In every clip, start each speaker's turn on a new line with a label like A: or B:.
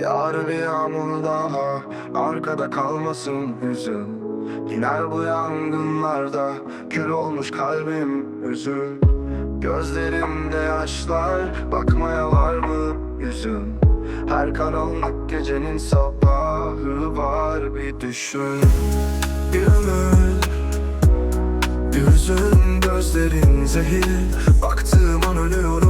A: Yar bir yağmur daha Arkada kalmasın hüzün İner bu yangınlarda Kül olmuş kalbim üzül. Gözlerimde yaşlar Bakmaya var mı yüzün? Her karanlık gecenin sabahı var bir düşün. Bir hüzün gözlerin zehir. Baktığım an ölüyorum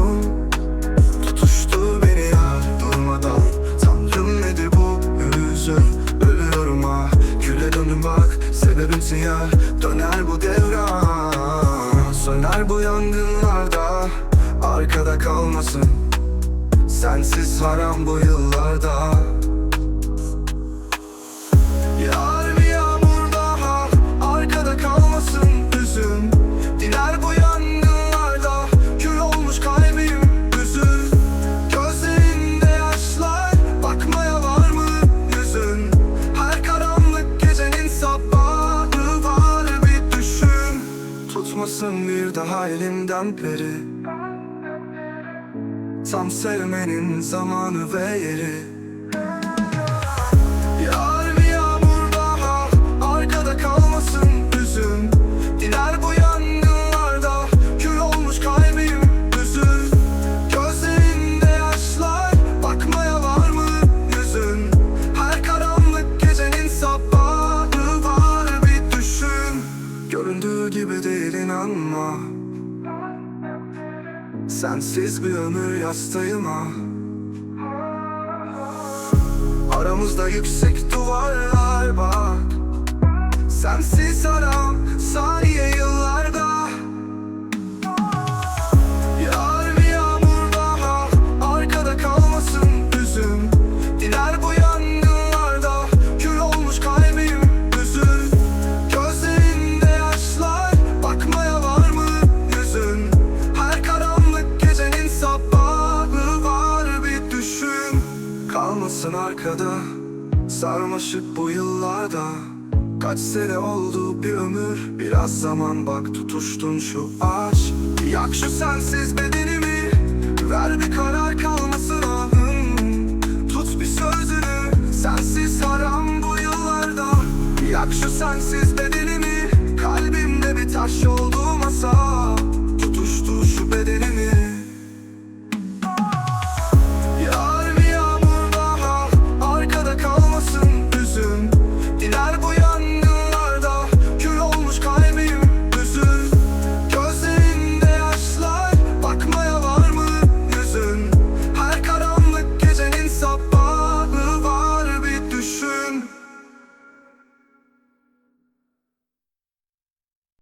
A: sebebimsin yar Döner bu devran. Söner bu yangınlarda Arkada kalmasın. Sensiz haram bu yıllarda Tutmasın bir daha elimden peri Tam sevmenin zamanı ve yeri. Yar bir yağmur Arkada kalmasın hüzün? Diler bu yangınlarda Kül olmuş kalbim üzül Gözlerinde yaşlar Bakmaya var mı yüzün? Her karanlık gecenin sabahı var bir düşün. Göründüğü gibi değil inanma Sensiz bir ömür yastayım ah Aramızda yüksek duvarlar bak Sensiz aram Kalmasın arkada. Sarmaşık bu yıllarda. Kaç sene oldu bir ömür Biraz zaman bak tutuştun şu aşk Yak şu sensiz bedenimi Ver bir karar kalmasın ahım. Tut bir sözünü Sensiz haram bu yıllarda. Yak şu sensiz bedenimi Kalbimde bir taş oldu